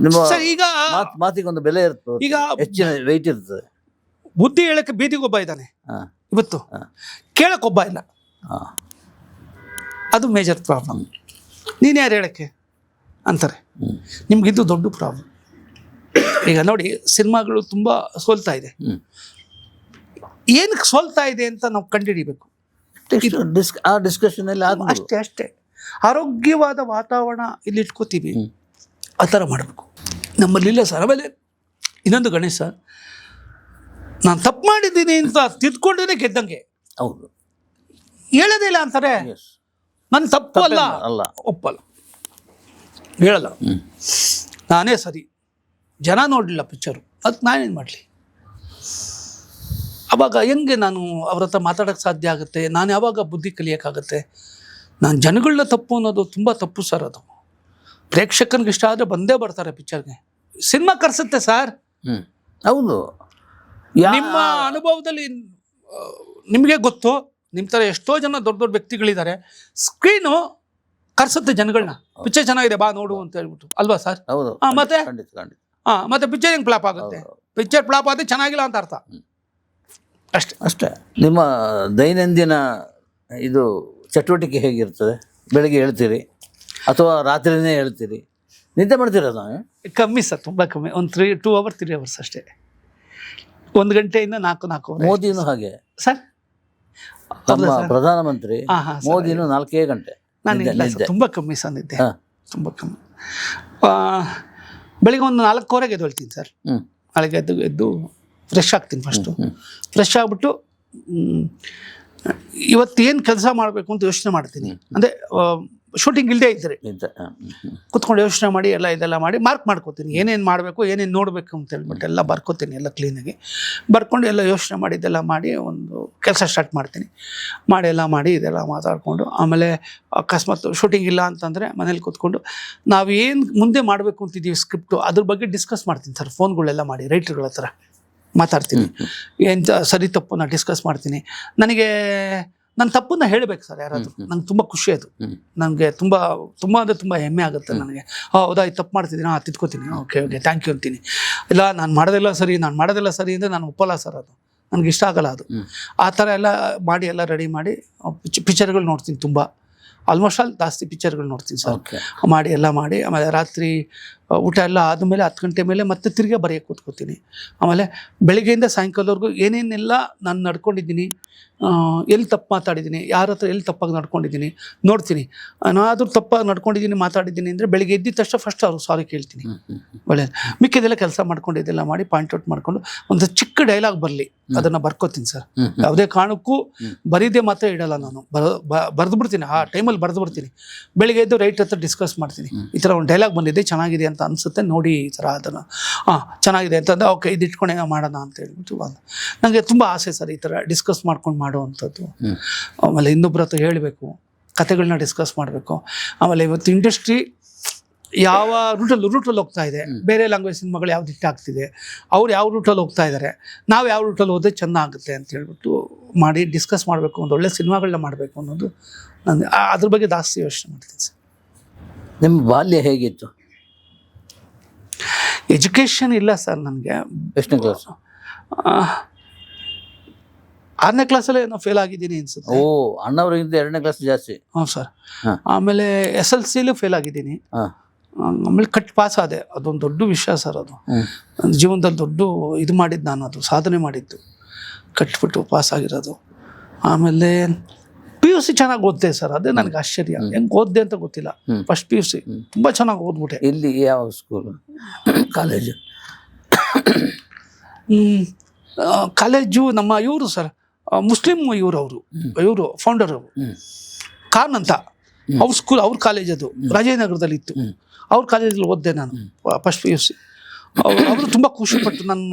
ನಿಮ್ಮ ಸರ್ ಈಗ ಮಾತ್- ಮಾತಿಗೆ ಒಂದು ಬೆಲೆ ಇರ್ತದೆ. ಈಗ ಹೆಚ್ಚಿನ ವೆಯ್ಟ್ ಇರ್ತದೆ. ಬುದ್ಧಿ ಹೇಳಕ್ಕೆ ಬೀದಿಗೊಬ್ಬ ಇದ್ದಾನೆ. ಹಾ. ಇವತ್ತು ಕೇಳಕ್ ಕೇಳಕ್ಕೊಬ್ಬ ಇಲ್ಲ. ಹಾ. ಅದು ಮೇಜರ್ ಪ್ರಾಬ್ಲಮ್ ನೀನು ಯಾರು ಹೇಳಕ್ಕೆ? ಅಂತಾರೆ. ನಿಮ್ಗಿದ್ದು ನಿಮ್ಗಿದು ದೊಡ್ಡ ಪ್ರಾಬ್ಲಮ್ ಈಗ ನೋಡಿ ಸಿನಿಮಾಗಳು ತುಂಬ ಸೋಲ್ತಾ ಇದೆ. ಏನಕ್ಕೆ ಸೋಲ್ತಾ ಇದೆ ಅಂತ ನಾವು ಕಂಡುಹಿಡಿಬೇಕು? ಡಿಸ್ ಆ ಡಿಸ್ಕಷನಲ್ಲಿ ಅಷ್ಟೇ ಅಷ್ಟೇ. ಆರೋಗ್ಯವಾದ ವಾತಾವರಣ ಇಲ್ಲಿ ಇಟ್ಕೋತೀವಿ. ಆ ಥರ ಮಾಡಬೇಕು. ನಮ್ಮಲ್ಲಿಲ್ಲ ಸರ್ ಆಮೇಲೆ ಇನ್ನೊಂದು ಗಣೇಶ. ನಾನು ತಪ್ಪು ಮಾಡಿದ್ದೀನಿ ಅಂತ ತಿದ್ಕೊಂಡೇ ಗೆದ್ದಂಗೆ. ಹೌದು. ಹೇಳೋದೇ ಇಲ್ಲ ಅಂತಾರೆ. ನನ್ನ ತಪ್ಪು ಅಲ್ಲ. ಅಲ್ಲ. ಒಪ್ಪಲ್ಲ. ಹೇಳಲ್ಲ. ನಾನೇ ಸರಿ. ಜನ ನೋಡಲಿಲ್ಲ ಪಿಕ್ಚರು ಅದಕ್ಕೆ ನಾನೇನು ಮಾಡಲಿ? ಅವಾಗ ಹೆಂಗೆ ನಾನು ಅವ್ರ ಹತ್ರ ಮಾತಾಡೋಕ್ಕೆ ಸಾಧ್ಯ ಆಗುತ್ತೆ? ನಾನು ಯಾವಾಗ ಬುದ್ಧಿ ಕಲಿಯೋಕ್ಕಾಗುತ್ತೆ? ನಾನು ಜನಗಳನ್ನ ತಪ್ಪು ಅನ್ನೋದು ತುಂಬ ತಪ್ಪು ಸರ್ ಅದು. ಪ್ರೇಕ್ಷಕನಿಗೆ ಇಷ್ಟ ಆದರೆ ಬಂದೇ ಬರ್ತಾರೆ ಪಿಕ್ಚರ್ಗೆ. ಸಿನಿಮಾ ಕರ್ಸುತ್ತೆ ಸರ್. ಹೌದು. ನಿಮ್ಮ ಅನುಭವದಲ್ಲಿ ನಿಮಗೆ ಗೊತ್ತು ನಿಮ್ಮ ಥರ ಎಷ್ಟೋ ಜನ ದೊಡ್ಡ ದೊಡ್ಡ ವ್ಯಕ್ತಿಗಳಿದ್ದಾರೆ. ಸ್ಕ್ರೀನು ಕರ್ಸುತ್ತೆ ಜನಗಳನ್ನ ಪಿಕ್ಚರ್ ಚೆನ್ನಾಗಿದೆ ಬಾ ನೋಡು ಅಂತ ಹೇಳ್ಬಿಟ್ಟು. ಅಲ್ವಾ ಸರ್? ಹೌದು. ಆ, ಮತ್ತೆ? ಹಾಂ ಮತ್ತೆ ಪಿಕ್ಚರ್ ಹೆಂಗೆ ಫ್ಲಾಪ್ ಆಗುತ್ತೆ? ಪಿಕ್ಚರ್ ಫ್ಲಾಪ್ ಆದರೆ ಚೆನ್ನಾಗಿಲ್ಲ ಅಂತ ಅರ್ಥ. ಅಷ್ಟೇ. ಅಷ್ಟೇ. ನಿಮ್ಮ ದೈನಂದಿನ ಇದು ಚಟುವಟಿಕೆ ಹೇಗಿರ್ತದೆ? ಬೆಳಗ್ಗೆ ಹೇಳ್ತೀರಿ ಅಥವಾ ರಾತ್ರಿನೇ ಹೇಳ್ತೀರಿ? ನಿದ್ದೆ ಮಾಡ್ತೀರಾ ನಾವು ಕಮ್ಮಿ ಸರ್ ತುಂಬ ಕಮ್ಮಿ. ಒಂದು three two hour three hours ಅಷ್ಟೇ. ಒಂದು ಗಂಟೆಯಿಂದ ನಾಲ್ಕು ನಾಲ್ಕು ಅವರ್ ಮೋದಿನೂ ಹಾಗೆ? ಸರ್? ನಮ್ಮ ಪ್ರಧಾನಮಂತ್ರಿ ಹಾಂ ಸರ್. ಮೋದಿನೂ ನಾಲ್ಕೇ ಗಂಟೆ ನಾನು ನಿದ್ದೆ- ಇಲ್ಲ ಸರ್ ತುಂಬ ಕಮ್ಮಿ ಸರ್ ನಿದ್ದೆ. ಹಾ. ತುಂಬ ಕಮ್ಮಿ. ಆ, ಬೆಳಿಗ್ಗೆ ಒಂದು ನಾಲ್ಕುವರೆಗೆ ಎದ್ದೊಳ್ತೀನಿ ಸರ್. ಹ್ಮ್. ನಾಳೆಗೆ ಎದ್ದು ಎದ್ದು ಫ್ರೆಶ್ ಆಗ್ತೀನಿ ಫಸ್ಟು ಫ್ರೆಶ್ ಆಗಿಬಿಟ್ಟು ಇವತ್ತು ಏನು ಕೆಲಸ ಮಾಡಬೇಕು ಅಂತ ಯೋಚನೆ ಮಾಡ್ತೀನಿ. ಅಂದರೆ ಶೂಟಿಂಗ್ ಇಲ್ಲದೆ ಇದ್ದರೆ. ಕುತ್ಕೊಂಡು ಯೋಚನೆ ಮಾಡಿ ಎಲ್ಲ ಇದೆಲ್ಲ ಮಾಡಿ ಮಾರ್ಕ್ ಮಾಡ್ಕೋತೀನಿ. ಏನೇನು ಮಾಡಬೇಕು ಏನೇನು ನೋಡಬೇಕು ಅಂತ ಹೇಳ್ಬಿಟ್ಟು ಎಲ್ಲ ಬರ್ಕೋತೀನಿ ಎಲ್ಲ ಕ್ಲೀನಾಗಿ ಬರ್ಕೊಂಡು ಎಲ್ಲ ಯೋಚನೆ ಮಾಡಿ ಇದೆಲ್ಲ ಮಾಡಿ ಒಂದು ಕೆಲಸ ಸ್ಟಾರ್ಟ್ ಮಾಡ್ತೀನಿ. ಮಾಡಿ ಎಲ್ಲ ಮಾಡಿ ಇದೆಲ್ಲ ಮಾತಾಡಿಕೊಂಡು ಆಮೇಲೆ ಅಕಸ್ಮಾತ್ ಶೂಟಿಂಗ್ ಇಲ್ಲ ಅಂತಂದರೆ ಮನೇಲಿ ಕೂತ್ಕೊಂಡು ನಾವು ಏನು ಮುಂದೆ ಮಾಡಬೇಕು ಅಂತಿದ್ದೀವಿ ಸ್ಕ್ರಿಪ್ಟು ಅದ್ರ ಬಗ್ಗೆ ಡಿಸ್ಕಸ್ ಮಾಡ್ತೀನಿ ಸರ್ ಫೋನ್ಗಳೆಲ್ಲ ಮಾಡಿ ರೈಟರ್ಗಳ ಹತ್ರ. ಮಾತಾಡ್ತೀನಿ. ಎಂತ ಸರಿ ತಪ್ಪನ್ನ ನಾನು ಡಿಸ್ಕಸ್ ಮಾಡ್ತೀನಿ. ನನಗೆ ನನ್ನ ತಪ್ಪನ್ನ ಹೇಳಬೇಕು ಸರ್ ಯಾರಾದರೂ. ನಂಗೆ ತುಂಬ ಖುಷಿ ಅದು. ನನಗೆ ತುಂಬ ತುಂಬ ಅಂದರೆ ತುಂಬ ಹೆಮ್ಮೆ ಆಗುತ್ತೆ ನನಗೆ. ಹೌದಾ ಇದು ತಪ್ಪು ಮಾಡ್ತಿದ್ದೀನಿ ಹಾಂ ತಿದ್ಕೋತೀನಿ. ಓಕೆ ಓಕೆ ಥ್ಯಾಂಕ್ ಯು ಅಂತೀನಿ. ಇಲ್ಲ ನಾನು ಮಾಡೋದೆಲ್ಲ ಸರಿ ನಾನು ಮಾಡೋದೆಲ್ಲ ಸರಿ ಅಂದರೆ ನಾನು ಒಪ್ಪಲ್ಲ ಸರ್ ಅದು. ನನಗೆ ಇಷ್ಟ ಆಗಲ್ಲ ಅದು. ಆ ಥರ ಎಲ್ಲ ಮಾಡಿ ಎಲ್ಲ ರೆಡಿ ಮಾಡಿ ಪಿಕ್ಚರ್ಗಳು ನೋಡ್ತೀನಿ ತುಂಬ. ಆಲ್ಮೋಸ್ಟ್ ಆಲ್ ಜಾಸ್ತಿ ಪಿಕ್ಚರ್ಗಳು ನೋಡ್ತೀನಿ ಸರ್. ಮಾಡಿ ಎಲ್ಲ ಮಾಡಿ ಆಮೇಲೆ ರಾತ್ರಿ ಊಟ ಎಲ್ಲ ಆದಮೇಲೆ ಹತ್ತು ಗಂಟೆ ಮೇಲೆ ಮತ್ತೆ ತಿರುಗಿ ಬರೆಯೋಕೆ ಕೂತ್ಕೋತೀನಿ. ಆಮೇಲೆ ಬೆಳಗ್ಗೆಯಿಂದ ಸಾಯಂಕಾಲವರೆಗೂ ಏನೇನೆಲ್ಲ ನಾನು ನಡ್ಕೊಂಡಿದ್ದೀನಿ ಎಲ್ಲಿ ತಪ್ಪು ಮಾತಾಡಿದ್ದೀನಿ ಯಾರ ಹತ್ರ ಎಲ್ಲಿ ತಪ್ಪಾಗಿ ನಡ್ಕೊಂಡಿದ್ದೀನಿ ನೋಡ್ತೀನಿ. ಏನಾದರೂ ತಪ್ಪಾಗಿ ನಡ್ಕೊಂಡಿದ್ದೀನಿ ಮಾತಾಡಿದ್ದೀನಿ ಅಂದರೆ ಬೆಳಗ್ಗೆ ಎದ್ದಿದ ತಕ್ಷಣ ಫಸ್ಟ್ ಅವರು ಸಾರಿ ಕೇಳ್ತೀನಿ. ಒಳ್ಳೆಯದು ಮಿಕ್ಕಿದೆಲ್ಲ ಕೆಲಸ ಮಾಡ್ಕೊಂಡು ಇದೆಲ್ಲ ಮಾಡಿ ಪಾಯಿಂಟ್ ಔಟ್ ಮಾಡಿಕೊಂಡು ಒಂದು ಚಿಕ್ಕ ಡೈಲಾಗ್ ಬರಲಿ. ಅದನ್ನು ಬರ್ಕೋತೀನಿ ಸರ್. ಯಾವುದೇ ಕಾರಣಕ್ಕೂ. ಬರೀದೆ ಮಾತ್ರ ಇಡಲ್ಲ ನಾನು. ಬರೆದು ಬಿಡ್ತೀನಿ. ಆ ಟೈಮಲ್ಲಿ ಬರೆದು ಬಿಡ್ತೀನಿ. ಬೆಳಿಗ್ಗೆ ಎದ್ದು ರೈಟ್ ಹತ್ರ ಡಿಸ್ಕಸ್ ಮಾಡ್ತೀನಿ. ಈ ಥರ ಒಂದು ಡೈಲಾಗ್ ಬಂದಿದೆ ಚೆನ್ನಾಗಿದೆ ಅಂತ ಅನಿಸುತ್ತೆ. ನೋಡಿ ಈ ಥರ ಅದನ್ನು. ಹಾಂ ಚೆನ್ನಾಗಿದೆ ಅಂತಂದ್ರೆ ಓಕೆ ಇದು ಇಟ್ಕೊಂಡು ಮಾಡೋಣ ಅಂತ ಹೇಳ್ಬಿಟ್ಟು ಬಂದು. ನನಗೆ ತುಂಬ ಆಸೆ ಸರ್ ಈ ಥರ ಡಿಸ್ಕಸ್ ಮಾಡ್ಕೊಂಡು ಮಾಡುವಂಥದ್ದು. ಆಮೇಲೆ ಇನ್ನೊಬ್ಬರ ಹತ್ರ ಹೇಳಬೇಕು. ಕತೆಗಳನ್ನ ಡಿಸ್ಕಸ್ ಮಾಡಬೇಕು. ಆಮೇಲೆ ಇವತ್ತು ಇಂಡಸ್ಟ್ರಿ ಯಾವ ರೂಟಲ್ಲಿ ರೂಟಲ್ಲಿ ಹೋಗ್ತಾ ಇದೆ. ಬೇರೆ ಲ್ಯಾಂಗ್ವೇಜ್ ಸಿನಿಮಾಗಳು ಯಾವ್ದು ಇಷ್ಟ ಆಗ್ತಿದೆ. ಅವ್ರು ಯಾವ ರೂಟಲ್ಲಿ ಹೋಗ್ತಾ ಇದ್ದಾರೆ ನಾವು ಯಾವ ರೂಟಲ್ಲಿ ಹೋದ್ರೆ ಚೆಂದ ಆಗುತ್ತೆ ಅಂತ ಹೇಳ್ಬಿಟ್ಟು ಮಾಡಿ ಡಿಸ್ಕಸ್ ಮಾಡಬೇಕು. ಒಂದು ಒಳ್ಳೆ ಸಿನಿಮಾಗಳನ್ನ ಮಾಡಬೇಕು ಅನ್ನೋದು ನಾನು ಆ- ಅದ್ರ ಬಗ್ಗೆ ಜಾಸ್ತಿ ಯೋಚನೆ ಮಾಡ್ತೀನಿ ಸರ್. ನಿಮ್ಮ ಬಾಲ್ಯ ಹೇಗಿತ್ತು? ಎಜುಕೇಷನ್ ಇಲ್ಲ ಸರ್ ನನಗೆ. ಎಷ್ಟನೇ ಕ್ಲಾಸ್ ಆರನೇ ಕ್ಲಾಸಲ್ಲೇ ಏನೋ ಫೇಲ್ ಆಗಿದ್ದೀನಿ ಅನ್ಸುತ್ತೆ. ಓ ಅಣ್ಣವ್ರಿಗಿಂತ ಎರಡನೇ ಕ್ಲಾಸ್ ಜಾಸ್ತಿ? ಹ್ಞೂ ಸರ್ ಆಮೇಲೆ ಎಸ್ ಎಲ್ ಸಿಲೂ ಫೇಲ್ ಆಗಿದ್ದೀನಿ. ಆಮೇಲೆ ಕಟ್ ಪಾಸ್ ಆದೆ. ಅದೊಂದು ದೊಡ್ಡ ವಿಷಯ ಸರ್ ಅದು. ಜೀವನದಲ್ಲಿ ದೊಡ್ಡ ಇದು ಮಾಡಿದ್ದು ನಾನು ಅದು ಸಾಧನೆ ಮಾಡಿದ್ದು. ಕಟ್ಬಿಟ್ಟು ಪಾಸ್ ಆಗಿರೋದು. ಆಮೇಲೆ ಪಿ ಯು ಸಿ ಚೆನ್ನಾಗಿ ಓದ್ದೆ ಸರ್. ಅದೇ ನನಗೆ ಆಶ್ಚರ್ಯ. ಹೆಂಗೆ ಓದ್ದೆ ಅಂತ ಗೊತ್ತಿಲ್ಲ. ಫಸ್ಟ್ ಪಿ ಯು ಸಿ ತುಂಬ ಚೆನ್ನಾಗಿ ಓದ್ಬಿಟ್ಟೆ. ಇಲ್ಲಿ ಯಾವ ಸ್ಕೂಲ್ ಕಾಲೇಜು. ಕಾಲೇಜು ನಮ್ಮ ಇವರು ಸರ್. ಮುಸ್ಲಿಂ ಇವರು ಅವರು. ಇವರು ಫೌಂಡರ್ ಅವರು. ಖಾನ್ ಅಂತ. ಅವ್ರ ಸ್ಕೂಲ್ ಅವ್ರ ಕಾಲೇಜ್ ಅದು. ರಾಜೇನಗರದಲ್ಲಿ ಇತ್ತು. ಅವ್ರ ಕಾಲೇಜಲ್ಲಿ ಓದಿದೆ ನಾನು. ಫಸ್ಟ್ ಪಿ ಯು ಸಿ ಅವರು ತುಂಬ ಖುಷಿಪಟ್ಟು ನಾನು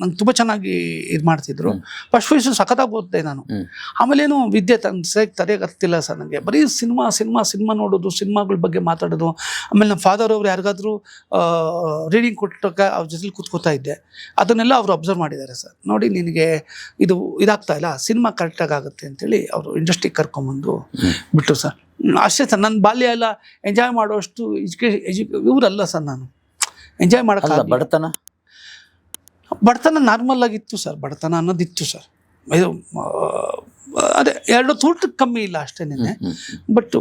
ನಂಗೆ ತುಂಬ ಚೆನ್ನಾಗಿ ಇದು ಮಾಡ್ತಿದ್ರು. ಫಸ್ಟ್ ಯು ಸಖತ್ತಾಗಿ ಓದಿದೆ ನಾನು. ಆಮೇಲೆ ಏನು ವಿದ್ಯೆ ತನ್ನ ಸರಿಯಾಗಿ ತಲೆಗತ್ತಿಲ್ಲ ಸರ್ ನನಗೆ ಬರೀ ಸಿನಿಮಾ ಸಿನಿಮಾ ಸಿನಿಮಾ ನೋಡೋದು ಸಿನಿಮಾಗಳ ಬಗ್ಗೆ ಮಾತಾಡೋದು. ಆಮೇಲೆ ನಮ್ಮ ಫಾದರ್ ಅವರು ಯಾರಿಗಾದ್ರೂ ರೀಡಿಂಗ್ ಕೊಟ್ಟಾಗ ಅವ್ರ ಜೊತೆಲಿ ಕೂತ್ಕೋತಾ ಇದ್ದೆ. ಅದನ್ನೆಲ್ಲ ಅವರು ಅಬ್ಸರ್ವ್ ಮಾಡಿದ್ದಾರೆ ಸರ್. ನೋಡಿ ನಿನಗೆ ಇದು ಇದಾಗ್ತಾ ಇಲ್ಲ. ಸಿನಿಮಾ ಕರೆಕ್ಟಾಗಿ ಆಗುತ್ತೆ ಅಂತೇಳಿ ಅವರು ಇಂಡಸ್ಟ್ರಿಗೆ ಕರ್ಕೊಂಬಂದು ಬಿಟ್ಟರು ಸರ್. ಅಷ್ಟೇ ಸರ್. ನನ್ನ ಬಾಲ್ಯ ಎಲ್ಲ ಎಂಜಾಯ್ ಮಾಡೋಷ್ಟು ಎಜುಕೇ ಎಜು ಇವರಲ್ಲ ಸರ್ ನಾನು. ಎಂಜಾಯ್ ಮಾಡೋಕ್ಕಲ್ಲ ಬಡತನ? ಬಡತನ ನಾರ್ಮಲ್ ಆಗಿತ್ತು ಸರ್ ಬಡತನ ಅನ್ನೋದಿತ್ತು ಸರ್ ಇದು ಅದೇ ಎರಡು ತೂಟಕ್ಕೆ ಕಮ್ಮಿ ಇಲ್ಲ ಅಷ್ಟೇ ನಿನ್ನೆ. ಬಟ್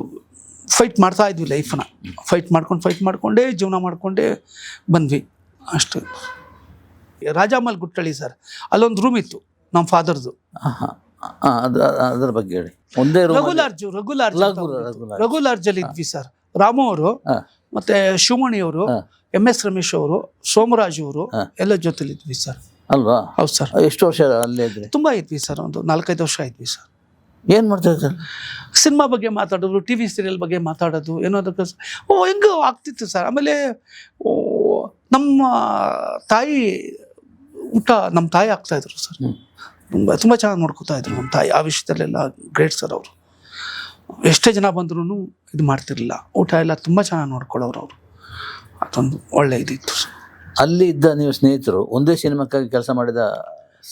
ಫೈಟ್ ಮಾಡ್ತಾ ಇದ್ವಿ ಲೈಫನ್ನ ಫೈಟ್ ಮಾಡ್ಕೊಂಡು ಫೈಟ್ ಮಾಡಿಕೊಂಡೇ ಜೀವನ ಮಾಡಿಕೊಂಡೇ ಬಂದ್ವಿ. ಅಷ್ಟು. ರಾಜಾಮಲ್ ಗುಟ್ಟಳ್ಳಿ ಸರ್ ಅಲ್ಲೊಂದು ರೂಮ್ ಇತ್ತು ನಮ್ಮ ಫಾದರ್ದು ಅದ್ರ ಬಗ್ಗೆ ಹೇಳಿ. ಒಂದೇ ರಘುಲಾರ್ಜು ರಘುಲಾರ್ಜ್ ರಘುಲಾರ್ಜಲ್ಲಿ ಇದ್ವಿ ಸರ್ ರಾಮು ಅವರು. ಮತ್ತೆ ಶಿವಮಣಿ ಅವರು ಹಾ. ಎಂ ಎಸ್ ರಮೇಶ್ ಅವರು ಸೋಮರಾಜ್ ಅವರು. ಎಲ್ಲ ಜೊತೆಲಿ ಇದ್ವಿ ಸರ್. ಅಲ್ವಾ? ಹೌದು ಸರ್. ಎಷ್ಟು ವರ್ಷ ಅಲ್ಲೇ ಇದ್ರಿ? ತುಂಬಾ ಇದ್ವಿ ಸರ್ ಒಂದು ನಾಲ್ಕೈದು ವರ್ಷ ಇದ್ವಿ ಸರ್. ಏನ್ ಮಾಡ್ತಾ ಸರ್ ಸಿನಿಮಾ ಬಗ್ಗೆ ಮಾತಾಡೋದು ಟಿ ವಿ ಸೀರಿಯಲ್ ಬಗ್ಗೆ ಮಾತಾಡೋದು ಏನೋ ಅದಕ್ಕೆ ಸ- ಓ ಹೆಂಗೋ ಆಗ್ತಿತ್ತು ಸರ್. ಆಮೇಲೆ ಓ ನಮ್ಮ ತಾಯಿ ಊಟ ನಮ್ಮ ತಾಯಿ ಆಗ್ತಾ ಇದ್ರು ಸರ್. ತುಂಬ ತುಂಬ ಚೆನ್ನಾಗಿ ನೋಡ್ಕೊತಾ ಇದ್ರು ನಮ್ಮ ತಾಯಿ. ಆ ವಿಷಯದಲ್ಲೆಲ್ಲ ಗ್ರೇಟ್ ಸರ್ ಅವರು. ಎಷ್ಟೇ ಜನ ಬಂದ್ರೂ ಇದು ಮಾಡ್ತಿರಲಿಲ್ಲ. ಊಟ ಎಲ್ಲ ತುಂಬ ಚೆನ್ನಾಗಿ ನೋಡ್ಕೊಳ್ಳೋರು ಅವರು. ಅದೊಂದು ಒಳ್ಳೆ ಇದಿತ್ತು. ಅಲ್ಲಿ ಇದ್ದ ನೀವು ಸ್ನೇಹಿತರು ಒಂದೇ ಸಿನಿಮಾಕ್ಕಾಗಿ ಕೆಲಸ ಮಾಡಿದ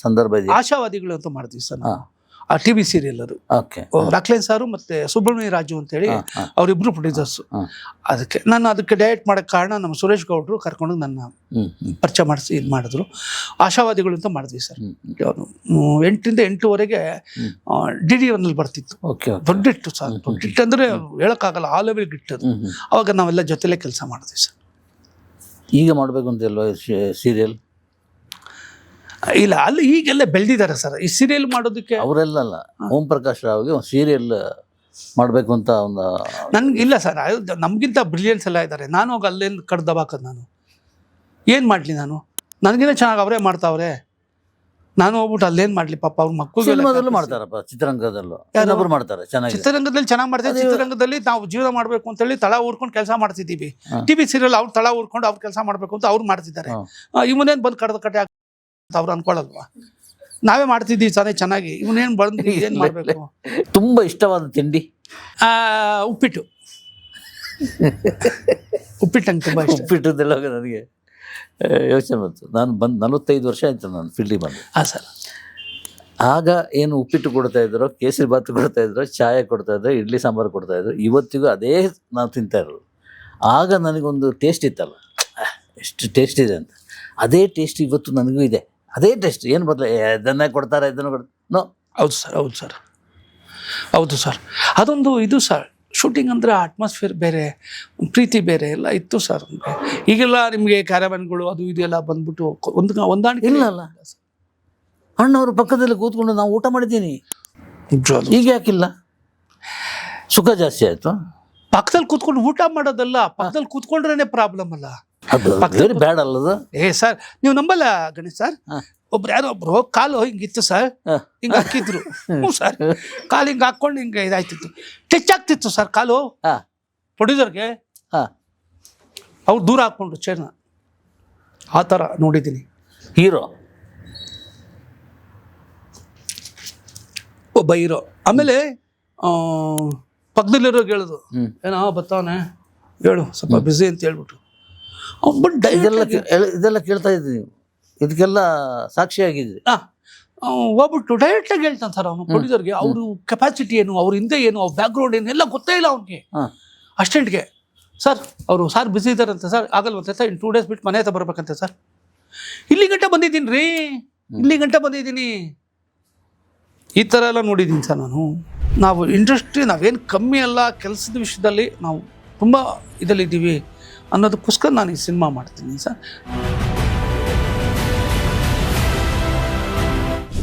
ಸಂದರ್ಭ ಇದೆ ಆಶಾವಾದಿಗಳು ಅಂತ ಮಾಡಿದ್ವಿ ಸರ್ ಆ ಟಿ ವಿ ಸೀರಿಯಲ್ ಅದು. ಓಕೆ ರಾಕ್ಲೇನ್ ಸಾರು ಮತ್ತೆ ಸುಬ್ರಹ್ಮಣ್ಯ ರಾಜು ಅಂತೇಳಿ ಹೇಳಿ. ಅವರಿಬ್ರು ಪ್ರೊಡ್ಯೂಸರ್ಸ್ ಅದಕ್ಕೆ ನಾನು ಅದಕ್ಕೆ ಡೈರೆಕ್ಟ್ ಮಾಡೋಕೆ ಕಾರಣ ನಮ್ಮ ಸುರೇಶ್ ಗೌಡ್ರು ಕರ್ಕೊಂಡು ನನ್ನ ಪರಿಚಯ ಮಾಡಿಸಿ ಇದು ಮಾಡಿದ್ರು. ಆಶಾವಾದಿಗಳು ಅಂತ ಮಾಡಿದ್ವಿ ಸರ್. ಎಂಟರಿಂದ ಎಂಟುವರೆಗೆ. ಡಿ ಡಿ ಒನ್ನಲ್ಲಿ ಬರ್ತಿತ್ತು. ದೊಡ್ಡ ಇಟ್ಟು ಸರ್. ದೊಡ್ಡ ಇಟ್ಟು ಅಂದರೆ ಹೇಳೋಕ್ಕಾಗಲ್ಲ ಆ ಲೆವೆಲ್ ಇಟ್ಟದು ಹ್ಮ್ ಅವಾಗ ನಾವೆಲ್ಲ ಜೊತೆಲೇ ಕೆಲಸ ಮಾಡಿದ್ವಿ ಸರ್. ಈಗ ಮಾಡಬೇಕು ಅಂತ ಇಲ್ವಾ ಸೀರಿಯಲ್ ಇಲ್ಲ ಅಲ್ಲಿ ಈಗೆಲ್ಲ ಬೆಳೆದಿದ್ದಾರೆ ಸರ್. ಈ ಸೀರಿಯಲ್ ಮಾಡೋದಕ್ಕೆ ಅವರೆಲ್ಲ ಅಲ್ಲ ಓಂ ಪ್ರಕಾಶ್ ರಾವ್ಗೆ ಒಂದು ಸೀರಿಯಲ್ ಮಾಡಬೇಕು ಅಂತ ಒಂದು ನನಗೆ ಇಲ್ಲ ಸರ್. ನಮಗಿಂತ ಬ್ರಿಲಿಯನ್ಸ್ ಎಲ್ಲ ಇದ್ದಾರೆ ನಾನು ಹೋಗಿ ಅಲ್ಲೇನು ಕಡ್ದು ದಬಾಕದು ನಾನು. ಏನು ಮಾಡಲಿ ನಾನು? ನನಗಿಂತ ಚೆನ್ನಾಗಿ ಅವರೇ ಮಾಡ್ತಾವ್ರೆ. ನಾನು ಹೋಗ್ಬಿಟ್ಟು ಅಲ್ಲೇನ್ ಮಾಡಲಿ? ಪಾಪ ಅವ್ರ ಮಕ್ಕಳು ಸಿನಿಮಾದಲ್ಲೂ ಮಾಡ್ತಾರಪ್ಪ ಚಿತ್ರರಂಗದಲ್ಲೂ. ಯಾರೊಬ್ಬರು ಮಾಡ್ತಾರೆ ಚೆನ್ನಾಗಿ ಚಿತ್ರರಂಗದಲ್ಲಿ ಚೆನ್ನಾಗಿ ಮಾಡ್ತಾರೆ ಚಿತ್ರರಂಗದಲ್ಲಿ ನಾವು ಜೀವನ ಮಾಡಬೇಕು ಅಂತ ಹೇಳಿ ತಳ ಊರ್ಕೊಂಡು ಕೆಲಸ ಮಾಡ್ತಿದ್ದೀವಿ. ಟಿ ಟಿವಿ ಸೀರಿಯಲ್ ಅವ್ರು ತಳ ಊರ್ಕೊಂಡು ಅವ್ರು ಕೆಲಸ ಮಾಡಬೇಕು ಅಂತ ಅವ್ರು ಮಾಡ್ತಿದ್ದಾರೆ. ಇವನೇನು ಬಂದು ಕಡ್ದ ಕಟ್ಟೆ ಅವ್ರು ಅನ್ಕೊಳ್ಳಲ್ವಾ? ನಾವೇ ಮಾಡ್ತಿದ್ದೀವಿ ಸರಿ ಚೆನ್ನಾಗಿ. ಇವನೇನ್ ಬಂದು ಏನು ಮಾಡಬೇಕು? ತುಂಬಾ ಇಷ್ಟವಾದ ತಿಂಡಿ. ಆ, ಉಪ್ಪಿಟ್ಟು. ಉಪ್ಪಿಟ್ಟು ನಂಗೆ ತುಂಬಾ ಇಷ್ಟ. ಉಪ್ಪಿಟ್ಟದೆಲ್ಲ ನನಗೆ. ಯೋಚನೆ ಬಂತು. ನಾನು ಬಂದು ನಲವತ್ತೈದು ವರ್ಷ ಆಯ್ತು ನಾನು ಫೀಲ್ಡಿಗೆ ಬಂದು. ಹಾ ಸರ್. ಆಗ ಏನು ಉಪ್ಪಿಟ್ಟು ಕೊಡ್ತಾ ಇದ್ರು ಕೇಸರಿ ಭಾತ್ ಕೊಡ್ತಾ ಇದ್ರು ಚಾಯ ಕೊಡ್ತಾ ಇದ್ರು ಇಡ್ಲಿ ಸಾಂಬಾರು ಕೊಡ್ತಾ ಇದ್ರು ಇವತ್ತಿಗೂ ಅದೇ ನಾವು ತಿಂತಾ ಇರೋದು. ಆಗ ನನಗೊಂದು ಟೇಸ್ಟ್ ಇತ್ತಲ್ಲ. ಎಷ್ಟು ಟೇಸ್ಟ್ ಇದೆ ಅಂತ. ಅದೇ ಟೇಸ್ಟ್ ಇವತ್ತು ನನಗೂ ಇದೆ. ಅದೇ ಟೆಸ್ಟ್ ಏನು ಬದಲ ಇದನ್ನೇ ಕೊಡ್ತಾರೆ ಇದನ್ನು ಕೊಡ್ತಾರೆ. ನೋ ಹೌದು ಸರ್ ಹೌದು ಸರ್ ಹೌದು ಸರ್ ಅದೊಂದು ಇದು ಸರ್ ಶೂಟಿಂಗ್ ಅಂದರೆ ಅಟ್ಮಾಸ್ಫಿಯರ್ ಬೇರೆ ಪ್ರೀತಿ ಬೇರೆ ಎಲ್ಲ ಇತ್ತು ಸರ್ ಈಗೆಲ್ಲ ನಿಮಗೆ ಕ್ಯಾರವನ್ಗಳು ಅದು ಇದು ಎಲ್ಲ ಬಂದ್ಬಿಟ್ಟು ಒಂದು ಹೊಂದಾಣಿಕೆ ಇಲ್ಲ ಅಲ್ಲ ಅಣ್ಣವ್ರ ಪಕ್ಕದಲ್ಲಿ ಕೂತ್ಕೊಂಡು ನಾವು ಊಟ ಮಾಡಿದ್ದೀನಿ. ಈಗ ಯಾಕಿಲ್ಲ? ಸುಖ ಜಾಸ್ತಿ ಆಯಿತು. ಪಕ್ಕದಲ್ಲಿ ಕೂತ್ಕೊಂಡು ಊಟ ಮಾಡೋದಲ್ಲ ಪಕ್ಕದಲ್ಲಿ ಕೂತ್ಕೊಂಡ್ರೇ ಪ್ರಾಬ್ಲಮ್ ಅಲ್ಲ. ಅದು ಬೇಡ ಅಲ್ಲದು ಏ ಸರ್ ನೀವು ನಂಬಲ್ಲ ಗಣೇಶ್ ಸರ್? ಹಾ. ಒಬ್ರು ಯಾರೋ ಒಬ್ರು ಕಾಲು ಹಿಂಗಿತ್ತು ಸರ್. ಹಾ. ಹಿಂಗೆ ಹಾಕಿದ್ರು. ಹ್ಞೂ ಸರ್. ಕಾಲು ಹಿಂಗೆ ಹಾಕೊಂಡು ಹಿಂಗೆ ಇದಾಯ್ತಿತ್ತು. ಟಚ್ ಆಗ್ತಿತ್ತು ಸರ್ ಕಾಲು. ಹಾಂ. ಪ್ರೊಡ್ಯೂಸರ್ಗೆ ಹಾಂ. ಅವ್ರು ದೂರ ಹಾಕ್ಕೊಂಡ್ರು ಚೇರ್ನ ಆ ಥರ ನೋಡಿದ್ದೀನಿ. ಹೀರೋ? ಒಬ್ಬ ಹೀರೋ. ಆಮೇಲೆ ಪಕ್ಕದಲ್ಲಿರೋಗೆ ಹೇಳೋದು. ಏನೋ ಬರ್ತಾವನೆ ಹೇಳು ಸ್ವಲ್ಪ ಬ್ಯುಸಿ ಅಂತ ಹೇಳ್ಬಿಟ್ಟು ಅವ್ನು ಬಂದು ಇದೆಲ್ಲ ಇದೆಲ್ಲ ಕೇಳ್ತಾ ಇದ್ದೀವಿ ನೀವು. ಇದಕ್ಕೆಲ್ಲ ಸಾಕ್ಷಿಯಾಗಿದ್ರಿ ಹೋಗ್ಬಿಟ್ಟು ಡೈರೆಕ್ಟಾಗಿ ಹೇಳ್ತಾನೆ ಸರ್ ಅವನು ಪ್ರೊಡ್ಯೂಸರ್ಗೆ ಅವರು ಕೆಪಾಸಿಟಿ ಏನು ಅವ್ರ ಹಿಂದೆ ಏನು ಅವ್ರ ಬ್ಯಾಕ್ಗ್ರೌಂಡ್ ಏನು ಎಲ್ಲ ಗೊತ್ತೇ ಇಲ್ಲ ಅವ್ನಿಗೆ. ಅಷ್ಟೆಂಟ್ಗೆ. ಅಸ್ಟೆಂಟ್ಗೆ ಸರ್ ಅವರು ಸರ್ ಬಿಸಿ ಇದ್ದಾರಂತೆ ಸರ್ ಆಗಲ್ವಂತೆ ಸರ್ ಇನ್ನು ಟೂ ಡೇಸ್ ಬಿಟ್ಟು ಮನೆ ಹತ್ರ ಬರ್ಬೇಕಂತೆ ಸರ್ ಇಲ್ಲಿ ಗಂಟೆ ಬಂದಿದ್ದೀನಿ ರೀ. ಇಲ್ಲಿ ಗಂಟೆ ಬಂದಿದ್ದೀನಿ. ಈ ಥರ ಎಲ್ಲ ನೋಡಿದ್ದೀನಿ ಸರ್ ನಾನು. ನಾವು ಇಂಡಸ್ಟ್ರಿ ನಾವೇನು ಕಮ್ಮಿ ಅಲ್ಲ ಕೆಲಸದ ವಿಷಯದಲ್ಲಿ ನಾವು ತುಂಬ ಇದಲ್ಲಿದ್ದೀವಿ ಅನ್ನೋದಕ್ಕೋಸ್ಕರ ನಾನು ಈ ಸಿನಿಮಾ ಮಾಡ್ತೀನಿ ಸರ್.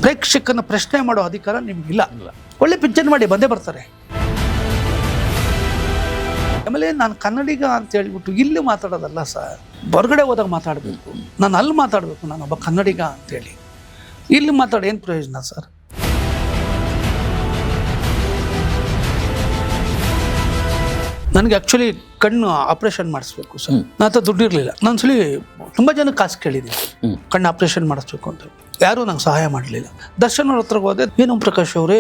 ಪ್ರೇಕ್ಷಕನ ಪ್ರಶ್ನೆ ಮಾಡೋ ಅಧಿಕಾರ ನಿಮಗಿಲ್ಲ. ಇಲ್ಲ. ಒಳ್ಳೆ ಪಿಕ್ಚರ್ ಮಾಡಿ ಬಂದೇ ಬರ್ತಾರೆ. ಆಮೇಲೆ ನಾನು ಕನ್ನಡಿಗ ಅಂತ ಹೇಳ್ಬಿಟ್ಟು ಇಲ್ಲಿ ಮಾತಾಡೋದಲ್ಲ ಸರ್. ಹೊರಗಡೆ ಹೋದಾಗ ಮಾತಾಡಬೇಕು. ನಾನು ಅಲ್ಲಿ ಮಾತಾಡಬೇಕು ನಾನು ಒಬ್ಬ ಕನ್ನಡಿಗ ಅಂತೇಳಿ ಇಲ್ಲಿ ಮಾತಾಡಿ ಏನು ಪ್ರಯೋಜನ ಸರ್? ನನಗೆ ಆ್ಯಕ್ಚುಲಿ ಕಣ್ಣು ಆಪ್ರೇಷನ್ ಮಾಡಿಸ್ಬೇಕು ಸರ್ ನಾ ನನ್ನ ಹತ್ರ ದುಡ್ಡು ಇರಲಿಲ್ಲ. ನಾನು ಸಲ ತುಂಬ ಜನ ಕಾಸು ಕೇಳಿದ್ದೀನಿ. ಕಣ್ಣು ಆಪ್ರೇಷನ್ ಮಾಡಿಸ್ಬೇಕು ಅಂತ. ಯಾರೂ ನಂಗೆ ಸಹಾಯ ಮಾಡಲಿಲ್ಲ. ದರ್ಶನ್ ಅವ್ರ ಹತ್ರ ಹೋದೆ ಏನು ಪ್ರಕಾಶ್ ಅವರೇ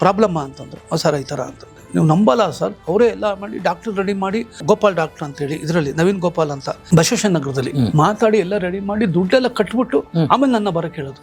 ಪ್ರಾಬ್ಲಮ್ಮ ಅಂತಂದ್ರು. "ಹೌದ್ ಸರ್ ಈ ಥರ ಅಂತಂದ್ರೆ ನೀವು ನಂಬಲ್ಲ ಸರ್ ಅವರೇ ಎಲ್ಲ ಮಾಡಿ ಡಾಕ್ಟರ್ ರೆಡಿ ಮಾಡಿ ಗೋಪಾಲ್ ಡಾಕ್ಟರ್ ಅಂತೇಳಿ ಇದರಲ್ಲಿ ನವೀನ್ ಗೋಪಾಲ್ ಅಂತ ಬಸವೇಶ್ವರ ನಗರದಲ್ಲಿ ಮಾತಾಡಿ ಎಲ್ಲ ರೆಡಿ ಮಾಡಿ ದುಡ್ಡೆಲ್ಲ ಕಟ್ಬಿಟ್ಟು ಆಮೇಲೆ ನನ್ನ ಬರ ಹೇಳೋದು